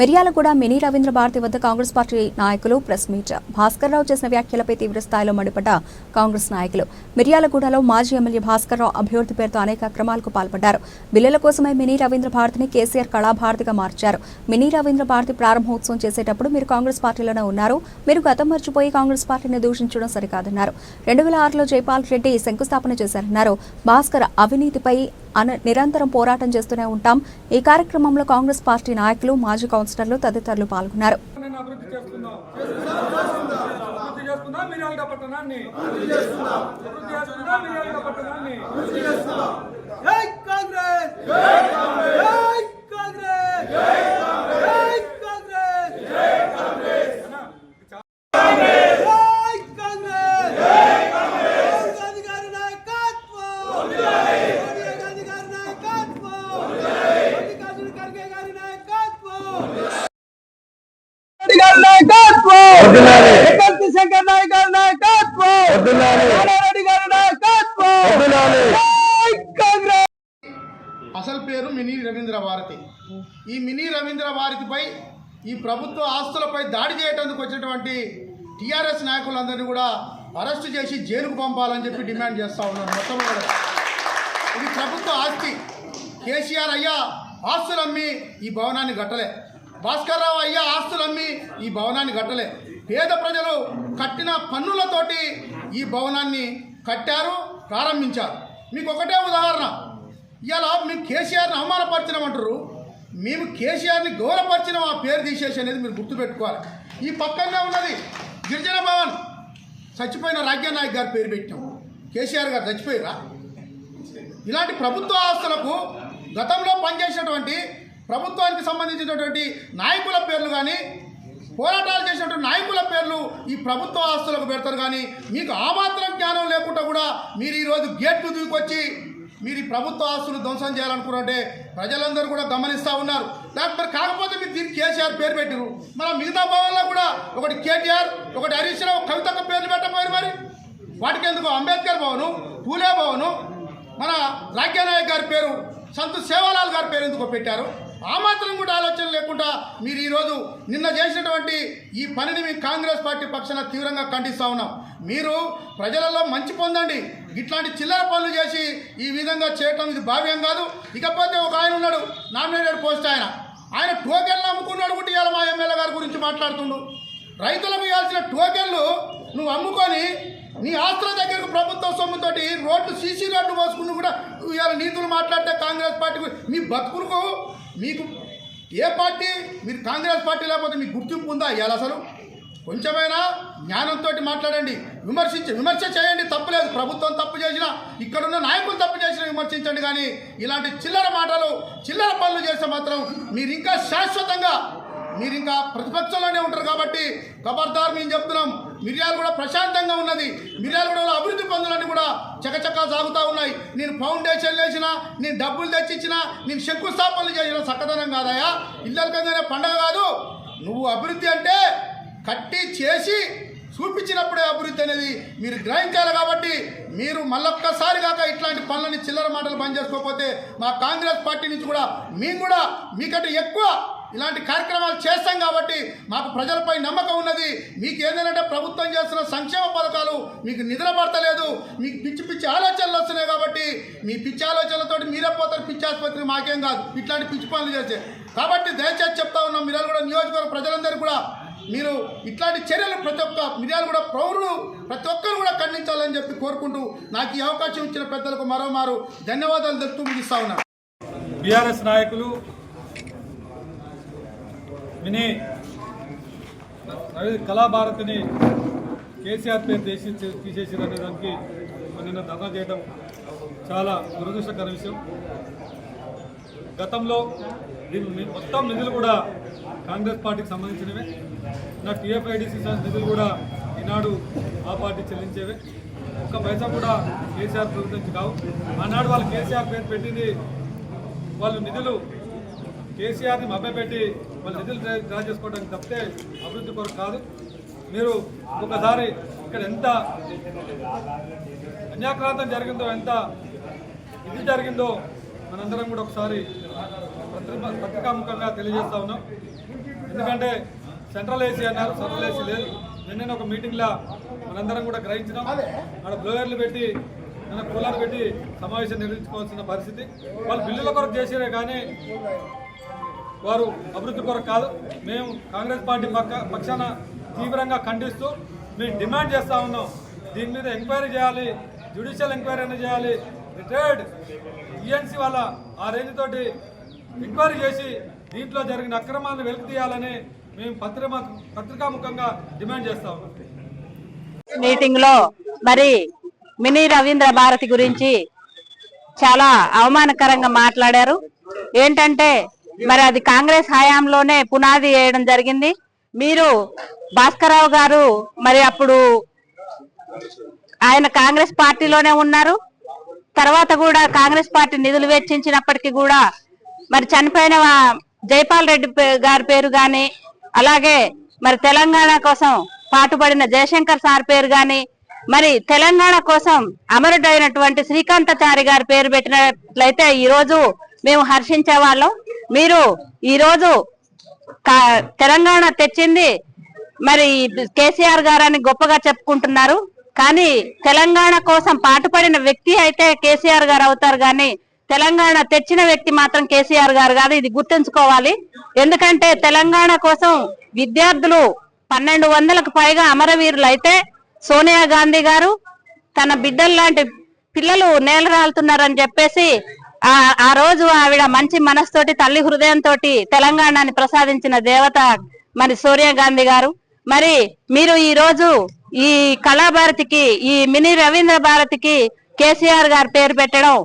Miryalaguda mini Ravindra Bharathi వద్ద Congress party నాయకులు press meet. Bhaskar Rao చేసిన వ్యాఖ్యలపై తీవ్ర స్థాయిలో మండిపడ్డ కాంగ్రెస్ నాయకులు. మిర్యాలగూడలో మాజీ ఎమ్మెల్యే భాస్కర్ రావు పేరుతో అనేక అక్రమాలకు పాల్పడ్డారు. బిల్లుల కోసమే మినీ రవీంద్ర భారతిని కేసీఆర్ కళాభారతిగా మార్చారు. మినీ రవీంద్ర భారతి ప్రారంభోత్సవం చేసేటప్పుడు మీరు కాంగ్రెస్ పార్టీలోనే ఉన్నారు. మీరు గతం మర్చిపోయి కాంగ్రెస్ పార్టీని దూషించడం సరికాదన్నారు. రెండు వేల ఆరులో జైపాల్ రెడ్డి శంకుస్థాపన చేశారన్నారు. భాస్కర్ అవినీతిపై నిరంతరం పోరాటం చేస్తూనే ఉంటాం. ఈ కార్యక్రమంలో కాంగ్రెస్ పార్టీ నాయకులు మాజీ కౌన్సిలర్లు తదితరులు పాల్గొన్నారు. నేను అభివృద్ధి చేస్తున్నాం అభివృద్ధి చేస్తున్నా మిర్యాలగూడ పట్టణాన్ని అభివృద్ధి చేస్తున్నా మిర్యాలగూడ పట్టణాన్ని జై కాంగ్రెస్ జై కాంగ్రెస్ జై కాంగ్రెస్ జై కాంగ్రెస్ జై కాంగ్రెస్ జై కాంగ్రెస్ జై కాంగ్రెస్ గాంధీ గారి నాయకత్వం సోనియా గాంధీ గారి నాయకత్వం మల్లికార్జున ఖర్గే గారి నాయకత్వం రెడ్డి గారి నాయకత్వం ఎక్కల్తి శంకర్ నాయక్ గారి నాయకత్వం రెడ్డి గారి నాయకత్వం జై కాంగ్రెస్ అసలు పేరు మినీ రవీంద్ర భారతి. ఈ మినీ రవీంద్ర భారతిపై ఈ ప్రభుత్వ ఆస్తులపై దాడి చేయడానికి వచ్చినటువంటి టీఆర్ఎస్ నాయకులందరినీ కూడా అరెస్టు చేసి జైలుకు పంపాలని చెప్పి డిమాండ్ చేస్తా ఉన్నాను మొట్టమొదటి. ఇది ప్రభుత్వ ఆస్తి. కేసీఆర్ అయ్యా ఆస్తులు అమ్మి ఈ భవనాన్ని కట్టలే. భాస్కర్ రావు అయ్యా ఆస్తులు అమ్మి ఈ భవనాన్ని కట్టలే. పేద ప్రజలు కట్టిన పన్నులతోటి ఈ భవనాన్ని కట్టారు ప్రారంభించారు. మీకు ఒకటే ఉదాహరణ. ఇలా మేము కేసీఆర్ని అవమానపరిచినామంటారు మేము కేసీఆర్ని గౌరవపరిచిన ఆ పేరు తీసేసి అనేది మీరు గుర్తుపెట్టుకోవాలి. ఈ పక్కనే ఉన్నది గిరిజన భవన్. చచ్చిపోయిన రాజ్యానాయక్ గారి పేరు పెట్టాం కేసీఆర్ గారు చచ్చిపోయిరా ఇలాంటి ప్రభుత్వ ఆస్తులకు గతంలో పనిచేసినటువంటి ప్రభుత్వానికి సంబంధించినటువంటి నాయకుల పేర్లు కానీ పోరాటాలు చేసినటువంటి నాయకుల పేర్లు ఈ ప్రభుత్వ ఆస్తులకు పెడతారు కానీ మీకు ఆ మాత్రం జ్ఞానం లేకుండా కూడా మీరు ఈరోజు గేట్లు దూకొచ్చి మీరు ఈ ప్రభుత్వ ఆస్తులు ధ్వంసం చేయాలనుకున్నట్టే ప్రజలందరూ కూడా గమనిస్తూ ఉన్నారు. లేకపోతే కాకపోతే మీరు దీనికి కేసీఆర్ పేరు పెట్టారు. మన మిగతా భవన్లో కూడా ఒకటి కేటీఆర్ ఒకటి హరీష్ రావు కవితక్క పేర్లు పెట్టకపోయారు మరి. వాటికి ఎందుకు అంబేద్కర్ భవను పూలే భవను మన రాజ్యానాయక్ గారి పేరు సంతు సేవాలాల్ గారి పేరు ఎందుకు పెట్టారు? ఆ మాత్రం కూడా ఆలోచన అనుకుంటా మీరు ఈరోజు నిన్న చేసినటువంటి ఈ పనిని మీ కాంగ్రెస్ పార్టీ పక్షాన తీవ్రంగా ఖండిస్తా ఉన్నాం. మీరు ప్రజలలో మంచి పొందండి. ఇట్లాంటి చిల్లర పనులు చేసి ఈ విధంగా చేయటం ఇది భావ్యం కాదు. ఇకపోతే ఒక ఆయన ఉన్నాడు నామినేటెడ్ పోస్ట్ ఆయన. ఆయన టోకెన్లు అమ్ముకున్నాడు కూడా ఇవాళ మా ఎమ్మెల్యే గారి గురించి మాట్లాడుతుండు. రైతులకు ఇవ్వాల్సిన టోకెన్లు నువ్వు అమ్ముకొని నీ ఆస్తుల దగ్గరకు ప్రభుత్వ సొమ్ముతోటి రోడ్లు సీసీ రోడ్లు పోసుకుని కూడా ఇవాళ నీతులు మాట్లాడితే కాంగ్రెస్ పార్టీ మీ బతుకులకు మీకు ఏ పార్టీ? మీరు కాంగ్రెస్ పార్టీ లేకపోతే మీకు గుర్తింపు ఉందా ఇవాళ అసలు? కొంచెమైనా జ్ఞానంతో మాట్లాడండి. విమర్శించి విమర్శ చేయండి. తప్పులేదు ప్రభుత్వం తప్పు చేసినా ఇక్కడున్న నాయకులు తప్పు చేసినా విమర్శించండి. కానీ ఇలాంటి చిల్లర మాటలు చిల్లర పనులు చేస్తే మాత్రం మీరు ఇంకా శాశ్వతంగా మీరు ఇంకా ప్రతిపక్షంలోనే ఉంటారు కాబట్టి ఖబర్దార్ మేము చెప్తున్నాం. మిర్యాలు కూడా ప్రశాంతంగా ఉన్నది. మిర్యాలు కూడా అభివృద్ధి పనులన్నీ కూడా చకచకా సాగుతూ ఉన్నాయి. నేను ఫౌండేషన్ వేసిన నేను డబ్బులు తెచ్చిచ్చిన నేను శంకుస్థాపనలు చేసిన చక్కదనం కాదయా ఇల్లరికంగానే పండగ కాదు. నువ్వు అభివృద్ధి అంటే కట్టి చేసి చూపించినప్పుడే అభివృద్ధి అనేది. మీరు గ్రహించాలి కాబట్టి మీరు మళ్ళొక్కసారి కాక ఇట్లాంటి పనులని చిల్లర మాటలు బంద్ చేసుకోకపోతే మా కాంగ్రెస్ పార్టీ నుంచి కూడా మేము కూడా మీకంటే ఎక్కువ ఇలాంటి కార్యక్రమాలు చేస్తాం కాబట్టి మాకు ప్రజలపై నమ్మకం ఉన్నది. మీకు ఏంటంటే ప్రభుత్వం చేస్తున్న సంక్షేమ పథకాలు మీకు నిద్ర పడతలేదు. మీకు పిచ్చి పిచ్చి ఆలోచనలు వస్తున్నాయి కాబట్టి మీ పిచ్చి ఆలోచనలతో మీరే పోతారు. పిచ్చి ఆసుపత్రి మాకేం కాదు. ఇట్లాంటి పిచ్చి పనులు చేసే. కాబట్టి దయచేసి చెప్తా ఉన్నాం మీరు కూడా నియోజకవర్గ ప్రజలందరూ కూడా మీరు ఇట్లాంటి చర్యలు ప్రతి ఒక్క మిర్యాలు కూడా పౌరులు ప్రతి ఒక్కరు కూడా ఖండించాలని చెప్పి కోరుకుంటూ నాకు ఈ అవకాశం ఇచ్చిన పెద్దలకు మరోమారు ధన్యవాదాలు తెలుపుతూ ముగిస్తా ఉన్నాను. బీఆర్ఎస్ నాయకులు మినీ కళాభారతిని కేసీఆర్ పేరు తీసి తీసేసిరనే దానికి నిన్న ధర్నా చేయడం చాలా దురదృష్టకర విషయం. గతంలో దీని మొత్తం నిధులు కూడా కాంగ్రెస్ పార్టీకి సంబంధించినవే. నా టీఎఫ్ఐడిసి నిధులు కూడా ఈనాడు ఆ పార్టీ చెల్లించేవే. ఒక్క పైసా కూడా కేసీఆర్ ప్రభుత్వం కావు. ఆనాడు వాళ్ళు కేసీఆర్ పేరు పెట్టింది వాళ్ళు నిధులు కేసీఆర్ని మభ్యపెట్టి వాళ్ళు నిధులు డ్రా డ్రా చేసుకోవడానికి తప్పితే అభివృద్ధి కొరకు కాదు. మీరు ఒకసారి ఇక్కడ ఎంత అన్యాక్రాంతం జరిగిందో ఎంత ఇది జరిగిందో మనందరం కూడా ఒకసారి పత్రికాముఖంగా తెలియజేస్తా ఉన్నాం. ఎందుకంటే సెంట్రల్ ఏసీ అన్నారు సెంట్రల్ ఏసీ లేదు. నిన్న ఒక మీటింగ్లో మనందరం కూడా గ్రహించినాం. అక్కడ బ్లోయర్లు పెట్టి మన కూలర్లు పెట్టి సమావేశం నిర్వహించుకోవాల్సిన పరిస్థితి. వాళ్ళు బిల్లుల కొరకు చేసిరే కానీ వారు అభివృద్ధి కొరకు కాదు మేము కాంగ్రెస్ పార్టీ పక్క పక్షాన తీవ్రంగా ఖండిస్తూ మేము డిమాండ్ చేస్తూ ఉన్నాం. దీని మీద ఎంక్వైరీ చేయాలి జ్యుడిషియల్ ఎంక్వైరీ అయినా చేయాలి రిటైర్డ్ ఈఎన్సీ వాళ్ళ ఆ రేంజ్ తోటి ఎంక్వైరీ చేసి దీంట్లో జరిగిన అక్రమాలను వెలికి తీయాలని మేము పత్రిక పత్రికాముఖంగా డిమాండ్ చేస్తా ఉన్నాం. మీటింగ్లో మరి మినీ రవీంద్ర భారతి గురించి చాలా అవమానకరంగా మాట్లాడారు. ఏంటంటే మరి అది కాంగ్రెస్ హయాంలోనే పునాది వేయడం జరిగింది. మీరు భాస్కరరావు గారు మరి అప్పుడు ఆయన కాంగ్రెస్ పార్టీలోనే ఉన్నారు. తర్వాత కూడా కాంగ్రెస్ పార్టీ నిధులు వెచ్చించినప్పటికీ కూడా మరి చనిపోయిన జైపాల్ రెడ్డి పే- గారి పేరు గాని అలాగే మరి తెలంగాణ కోసం పాటుపడిన జయశంకర్ సార్ పేరు గాని మరి తెలంగాణ కోసం అమరుడైనటువంటి శ్రీకాంతచారి గారి పేరు పెట్టినట్లయితే ఈ రోజు మేము హర్షించే వాళ్ళం. మీరు ఈరోజు తెలంగాణ తెచ్చింది మరి కేసీఆర్ గారని గొప్పగా చెప్పుకుంటున్నారు. కానీ తెలంగాణ కోసం పాటుపడిన వ్యక్తి అయితే కేసీఆర్ గారు అవుతారు కానీ తెలంగాణ తెచ్చిన వ్యక్తి మాత్రం కేసీఆర్ గారు కాదు. ఇది గుర్తుంచుకోవాలి. ఎందుకంటే తెలంగాణ కోసం విద్యార్థులు పన్నెండు వందలకు పైగా అమరవీరులు అయితే సోనియా గాంధీ గారు తన బిడ్డల్లాంటి పిల్లలు నేలరాలుతున్నారని చెప్పేసి ఆ ఆ రోజు ఆవిడ మంచి మనస్తోటి తల్లి హృదయంతో తెలంగాణని ప్రసాదించిన దేవత మరి సోనియా గాంధీ గారు. మరి మీరు ఈ రోజు ఈ కళాభారతికి ఈ మినీ రవీంద్ర భారతికి కేసీఆర్ గారు పేరు పెట్టడం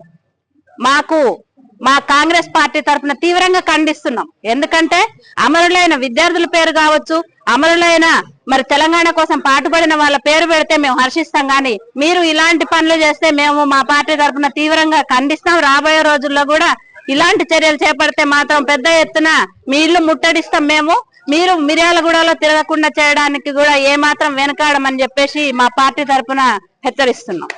మాకు మా కాంగ్రెస్ పార్టీ తరఫున తీవ్రంగా ఖండిస్తున్నాం. ఎందుకంటే అమరులైన విద్యార్థుల పేరు కావచ్చు అమరులైన మరి తెలంగాణ కోసం పాటుపడిన వాళ్ళ పేరు పెడితే మేము హర్షిస్తాం కానీ మీరు ఇలాంటి పనులు చేస్తే మేము మా పార్టీ తరఫున తీవ్రంగా ఖండిస్తాం. రాబోయే రోజుల్లో కూడా ఇలాంటి చర్యలు చేపడితే మాత్రం పెద్ద ఎత్తున మీ ఇల్లు ముట్టడిస్తాం మేము. మీరు మిర్యాలగూడలో తిరగకుండా చేయడానికి కూడా ఏమాత్రం వెనకాడమని చెప్పేసి మా పార్టీ తరఫున హెచ్చరిస్తున్నాం.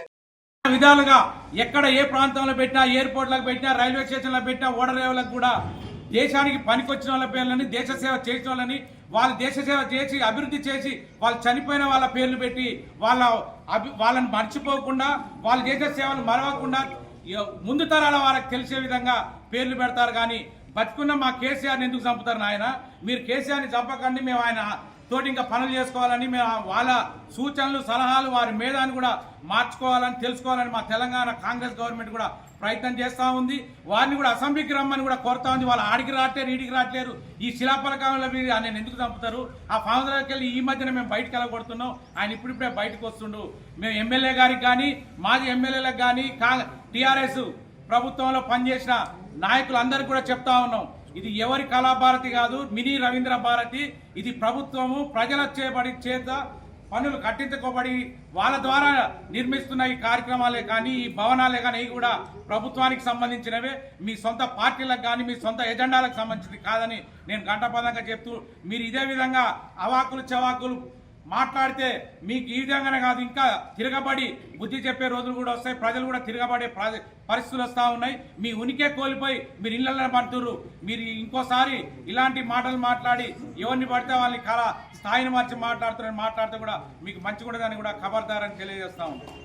విధాలుగా ఎక్కడ ఏ ప్రాంతంలో పెట్టినా ఎయిర్పోర్ట్లకు పెట్టినా రైల్వే స్టేషన్లో పెట్టినా ఓడరేవులకు కూడా దేశానికి పనికొచ్చిన వాళ్ళ పేర్లని దేశ సేవ చేసిన వాళ్ళని వాళ్ళు దేశ సేవ చేసి అభివృద్ధి చేసి వాళ్ళు చనిపోయిన వాళ్ళ పేర్లు పెట్టి వాళ్ళ అభి వాళ్ళని మర్చిపోకుండా వాళ్ళు చేసే సేవలు మరవకుండా ముందు తరాల వారికి తెలిసే విధంగా పేర్లు పెడతారు కానీ బతుకున్న మా కేసీఆర్ని ఎందుకు చంపుతారు నాయన? మీరు కేసీఆర్ని చంపకండి మేము ఆయన తోటి ఇంకా పనులు చేసుకోవాలని మేము వాళ్ళ సూచనలు సలహాలు వారి మేధాన్ని కూడా మార్చుకోవాలని తెలుసుకోవాలని మా తెలంగాణ కాంగ్రెస్ గవర్నమెంట్ కూడా ప్రయత్నం చేస్తూ ఉంది. వారిని కూడా అసెంబ్లీకి రమ్మని కూడా కోరుతా ఉంది. వాళ్ళు ఆడికి రావట్లేరు ఈడికి రావట్లేరు ఈ శిలాపలకంలో మీరు ఆయన ఎందుకు చంపుతారు? ఆ ఫాదర్కి వెళ్ళి ఈ మధ్యన మేము బయటకు వెళ్ళగొడుతున్నాం. ఆయన ఇప్పుడిప్పుడే బయటకు వస్తుండు. మేము ఎమ్మెల్యే గారికి కానీ మాజీ ఎమ్మెల్యేలకు కానీ టీఆర్ఎస్ ప్రభుత్వంలో పనిచేసిన నాయకులందరికీ కూడా చెప్తా ఉన్నాం. ఇది ఎవరి కళాభారతి కాదు మినీ రవీంద్ర భారతి. ఇది ప్రభుత్వము ప్రజల చేపడి చేత పనులు కట్టించుకోబడి వాళ్ళ ద్వారా నిర్మిస్తున్న ఈ కార్యక్రమాలే కానీ ఈ భవనాలే కానీ ఇవి కూడా ప్రభుత్వానికి సంబంధించినవే. మీ సొంత పార్టీలకు కానీ మీ సొంత ఎజెండాలకు సంబంధించింది కాదని నేను గంటపదంగా చెప్తూ మీరు ఇదే విధంగా అవాకులు చవాకులు మాట్లాడితే మీకు ఈ విధంగానే కాదు ఇంకా తిరగబడి బుద్ధి చెప్పే రోజులు కూడా వస్తాయి ప్రజలు కూడా తిరగబడే ప్ర- పరిస్థితులు వస్తూ ఉన్నాయి. మీ ఉనికే కోల్పోయి మీరు ఇళ్ళల్లో పడుతున్నారు మీరు ఇంకోసారి ఇలాంటి మాటలు మాట్లాడి ఎవరిని పడితే వాళ్ళని కళ స్థాయిని మార్చి మాట్లాడుతున్నారని మాట్లాడితే కూడా మీకు మంచి కూడా దాన్ని కూడా ఖబర్దారని తెలియజేస్తూ ఉన్నాం.